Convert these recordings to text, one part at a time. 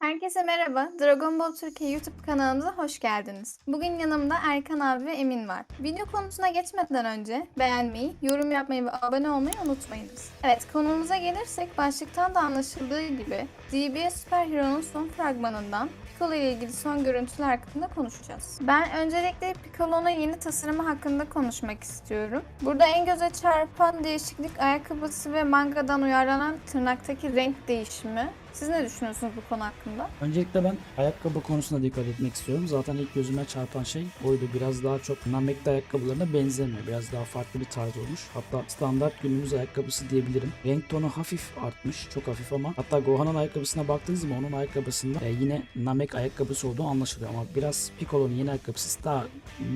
Herkese merhaba. Dragon Ball Türkiye YouTube kanalımıza hoş geldiniz. Bugün yanımda Erkan abi ve Emin var. Video konusuna geçmeden önce beğenmeyi, yorum yapmayı ve abone olmayı unutmayınız. Evet konumuza gelirsek başlıktan da anlaşıldığı gibi DBS Super Hero'nun son fragmanından Piccolo ile ilgili son görüntüler hakkında konuşacağız. Ben öncelikle Piccolo'nun yeni tasarımı hakkında konuşmak istiyorum. Burada en göze çarpan değişiklik ayakkabısı ve mangadan uyarlanan tırnaktaki renk değişimi. Siz ne düşünüyorsunuz bu konu hakkında? Öncelikle ben ayakkabı konusuna dikkat etmek istiyorum. Zaten ilk gözüme çarpan şey oydu. Biraz daha çok Namek'te ayakkabılarına benzemiyor. Biraz daha farklı bir tarz olmuş. Hatta standart günümüz ayakkabısı diyebilirim. Renk tonu hafif artmış. Çok hafif ama. Hatta Gohan'ın ayakkabısına baktığınız zaman onun ayakkabısında e, yine Namek ayakkabısı olduğu anlaşılıyor. Ama biraz Piccolo'nun yeni ayakkabısı daha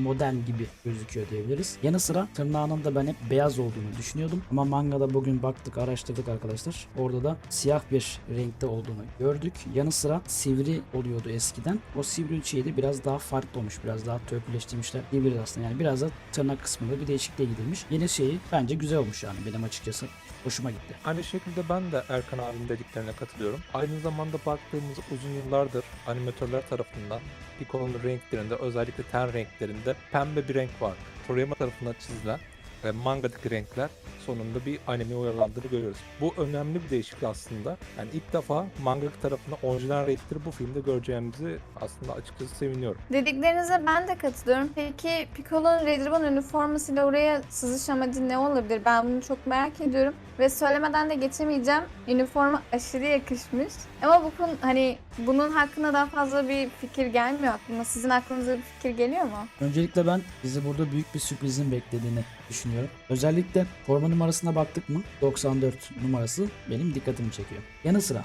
modern gibi gözüküyor diyebiliriz. Yanı sıra tırnağının da ben hep beyaz olduğunu düşünüyordum. Ama mangada bugün baktık araştırdık arkadaşlar. Orada da siyah bir renkte olduğunu gördük. Yanı sıra sivri oluyordu eskiden. O sivri şeyi de biraz daha farklı olmuş. Biraz daha törpüleştirmişler diyebiliriz aslında. Yani biraz da tırnak kısmında bir değişikliğe gidilmiş. Yeni şeyi bence güzel olmuş yani benim açıkçası. Hoşuma gitti. Aynı şekilde ben de Erkan abinin dediklerine katılıyorum. Aynı zamanda baktığımız uzun yıllardır animatörler tarafından Piccolo'nun renklerinde özellikle ten renklerinde pembe bir renk var. Toriyama tarafından çizilen ve mangadaki renkler sonunda bir anime uyarlandığını görüyoruz. Bu önemli bir değişiklik aslında. Yani ilk defa manga tarafından orijinal renkleri bu filmde göreceğimizi aslında açıkçası seviniyorum. Dediklerinize ben de katılıyorum. Peki Piccolo'nun Red Ribbon üniformasıyla oraya sızış amacı ne olabilir? Ben bunu çok merak ediyorum. Ve söylemeden de geçemeyeceğim. Üniforma aşırı yakışmış. Ama bu konu hani bunun hakkında daha fazla bir fikir gelmiyor aklıma. Sizin aklınıza bir fikir geliyor mu? Öncelikle ben bizi burada büyük bir sürprizin beklediğini düşünüyorum. Özellikle forma numarasına baktık mı 94 numarası benim dikkatimi çekiyor. Yanı sıra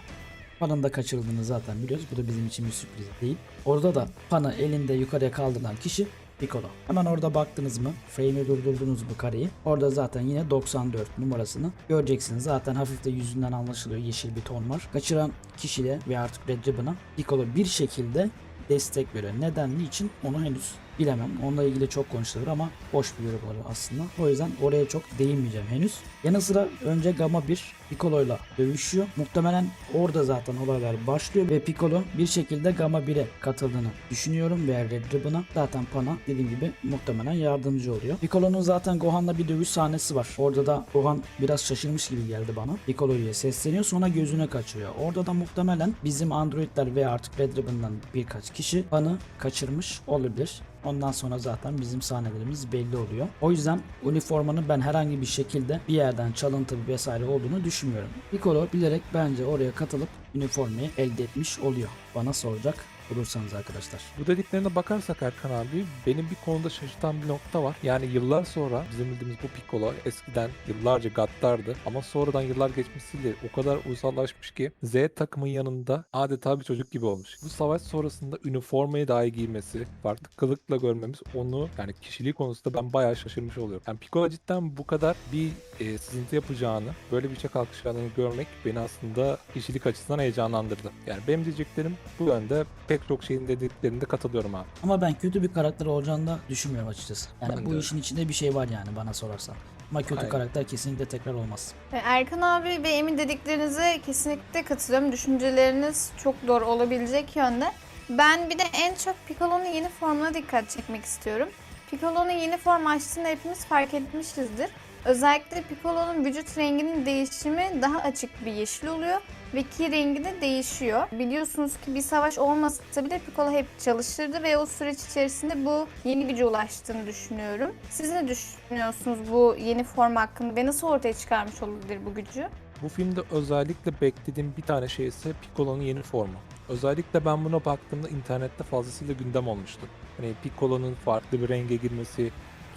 Pan'ın da kaçırıldığını zaten biliyoruz. Bu da bizim için bir sürpriz değil. Orada da Pan'ı elinde yukarıya kaldıran kişi Piccolo. Hemen orada baktınız mı? Frame'i durdurdunuz bu kareyi. Orada zaten yine 94 numarasını göreceksiniz. Zaten hafif de yüzünden anlaşılıyor. Yeşil bir ton var. Kaçıran kişi de ve artık Red Ribbon'a Piccolo bir şekilde destek veriyor. Neden, niçin onu henüz bilemem. Onunla ilgili çok konuşulur ama boş bir yorum oluyor aslında. O yüzden oraya çok değinmeyeceğim henüz. Yanı sıra önce Gamma 1 Piccolo'yla dövüşüyor. Muhtemelen orada zaten olaylar başlıyor ve Piccolo bir şekilde Gamma 1'e katıldığını düşünüyorum ve Red Ribbon'a zaten Pan'a dediğim gibi muhtemelen yardımcı oluyor. Piccolo'nun zaten Gohan'la bir dövüş sahnesi var. Orada da Gohan biraz şaşırmış gibi geldi bana. Piccolo'ya sesleniyor sonra gözüne kaçıyor. Orada da muhtemelen bizim androidler ve artık Red birkaç kişi Pan'ı kaçırmış olabilir. Ondan sonra zaten bizim sahnelerimiz belli oluyor. O yüzden üniformanın ben herhangi bir şekilde bir yerden çalıntı vesaire olduğunu düşünmüyorum. Piccolo bilerek bence oraya katılıp üniformayı elde etmiş oluyor. Bana soracak olursanız arkadaşlar. Bu dediklerine bakarsak Erkan abi benim bir konuda şaşırtan bir nokta var. Yani yıllar sonra bizim bildiğimiz bu Piccolo eskiden yıllarca gaddardı ama sonradan yıllar geçmesiyle o kadar uysallaşmış ki Z takımın yanında adeta bir çocuk gibi olmuş. Bu savaş sonrasında üniformayı dahi giymesi, farklı kılıkla görmemiz onu yani kişiliği konusunda ben bayağı şaşırmış oluyorum. Yani Piccolo cidden bu kadar bir e, sızıntı yapacağını, böyle bir çek kalkışacağını görmek beni aslında kişilik açısından heyecanlandırdı. Yani benim diyeceklerim bu yönde pek çok şeyin dediklerinde katılıyorum abi. Ama ben kötü bir karakter olacağını da düşünmüyorum açıkçası. Yani Ben bu de. işin içinde bir şey var yani bana sorarsan. Ama kötü Aynen. karakter kesinlikle tekrar olmaz. E, Erkan abi ve Emin dediklerinize kesinlikle katılıyorum. Düşünceleriniz çok doğru olabilecek yönde. Ben bir de en çok Piccolo'nun yeni formuna dikkat çekmek istiyorum. Piccolo'nun yeni form açtığını hepimiz fark etmişizdir. Özellikle Piccolo'nun vücut renginin değişimi daha açık bir yeşil oluyor ve ki rengi de değişiyor. Biliyorsunuz ki bir savaş olmasa bile Piccolo hep çalışırdı ve o süreç içerisinde bu yeni güce ulaştığını düşünüyorum. Siz ne düşünüyorsunuz bu yeni form hakkında ve nasıl ortaya çıkarmış olabilir bu gücü? Bu filmde özellikle beklediğim bir tane şey ise Piccolo'nun yeni formu. Özellikle ben buna baktığımda internette fazlasıyla gündem olmuştu. Hani Piccolo'nun farklı bir renge girmesi,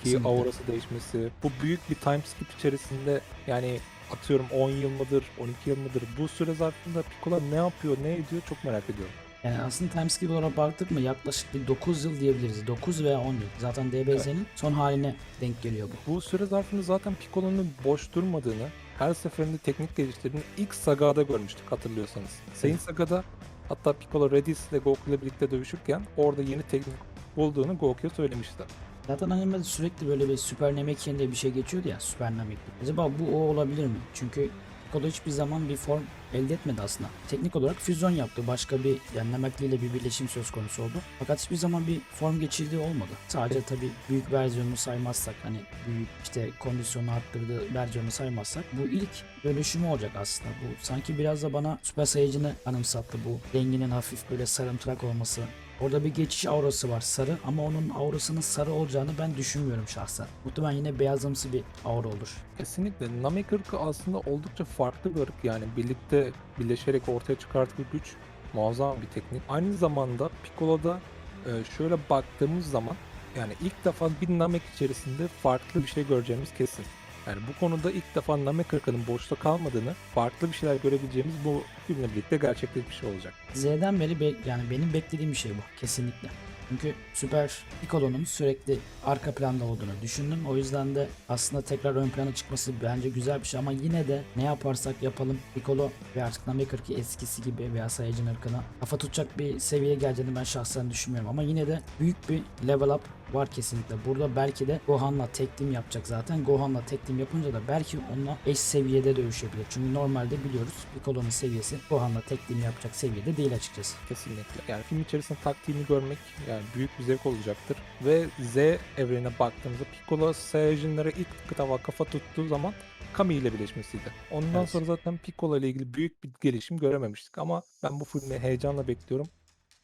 Kesinlikle. aurası değişmesi. Bu büyük bir time skip içerisinde yani atıyorum 10 yıl mıdır, 12 yıl mıdır bu süre zarfında Piccolo ne yapıyor, ne ediyor çok merak ediyorum. Yani aslında timeskip olarak baktık mı yaklaşık bir 9 yıl diyebiliriz. 9 veya 10 yıl. Zaten DBZ'nin son haline denk geliyor bu. Bu süre zarfında zaten Piccolo'nun boş durmadığını, her seferinde teknik geliştirdiğini ilk Saga'da görmüştük hatırlıyorsanız. Saint Saga'da hatta Piccolo Redis ile Goku ile birlikte dövüşürken orada yeni teknik bulduğunu Goku'ya söylemişti. Zaten animede sürekli böyle bir Süper Namekian diye bir şey geçiyordu ya. Süper Namekian. Acaba bu o olabilir mi? Çünkü Piccolo hiçbir zaman bir form elde etmedi aslında. Teknik olarak füzyon yaptı. Başka bir yani Namakli ile bir birleşim söz konusu oldu. Fakat hiçbir zaman bir form geçirdiği olmadı. Sadece tabii büyük versiyonunu saymazsak hani büyük işte kondisyonu arttırdığı versiyonu saymazsak bu ilk dönüşümü olacak aslında. Bu sanki biraz da bana Süper Saiyajin'i anımsattı bu renginin hafif böyle sarımtırak olması. Orada bir geçiş aurası var sarı ama onun aurasının sarı olacağını ben düşünmüyorum şahsen. Muhtemelen yine beyazımsı bir aura olur. Kesinlikle. Namek ırkı aslında oldukça farklı bir ırk. Yani birlikte birleşerek ortaya çıkarttığı güç muazzam bir teknik. Aynı zamanda Piccolo'da e, şöyle baktığımız zaman yani ilk defa bir Namek içerisinde farklı bir şey göreceğimiz kesin. Yani bu konuda ilk defa Namek ırkının boşta kalmadığını, farklı bir şeyler görebileceğimiz bu filmle birlikte gerçekleşmiş olacak. Z'den beri be- yani benim beklediğim bir şey bu kesinlikle. Çünkü Süper Piccolo'nun sürekli arka planda olduğunu düşündüm. O yüzden de aslında tekrar ön plana çıkması bence güzel bir şey ama yine de ne yaparsak yapalım Piccolo ve artık Namek ki eskisi gibi veya Saiyajin ırkına kafa tutacak bir seviyeye geleceğini ben şahsen düşünmüyorum. Ama yine de büyük bir level up var kesinlikle. Burada belki de Gohan'la tek team yapacak zaten. Gohan'la tek team yapınca da belki onunla eş seviyede dövüşebilir. Çünkü normalde biliyoruz Piccolo'nun seviyesi Gohan'la tek team yapacak seviyede değil açıkçası. Kesinlikle. Yani film içerisinde taktiğini görmek yani büyük bir zevk olacaktır. Ve Z evrenine baktığımızda Piccolo Saiyajinlere ilk defa kafa tuttuğu zaman Kami ile birleşmesiydi. Ondan Evet. sonra zaten Piccolo ile ilgili büyük bir gelişim görememiştik ama ben bu filmi heyecanla bekliyorum.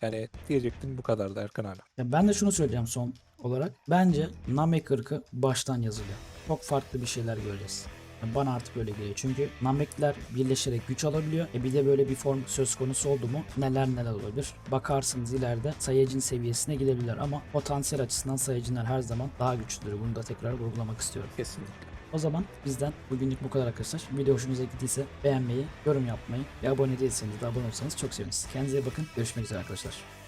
Yani diyecektim bu kadardı Erkan abi. Ya ben de şunu söyleyeceğim son olarak. Bence Namek ırkı baştan yazılıyor. Çok farklı bir şeyler göreceğiz. Ya Bana artık öyle geliyor. Çünkü Namekler birleşerek güç alabiliyor. E bir de böyle bir form söz konusu oldu mu neler neler olabilir. Bakarsınız ileride Saiyajin seviyesine gidebilirler ama potansiyel açısından Saiyajinler her zaman daha güçlüdür. Bunu da tekrar vurgulamak istiyorum. Kesinlikle. O zaman bizden bugünlük bu kadar arkadaşlar. Video hoşunuza gittiyse beğenmeyi, yorum yapmayı ve abone değilseniz de abone olursanız çok seviniriz. Kendinize bakın. Görüşmek üzere arkadaşlar.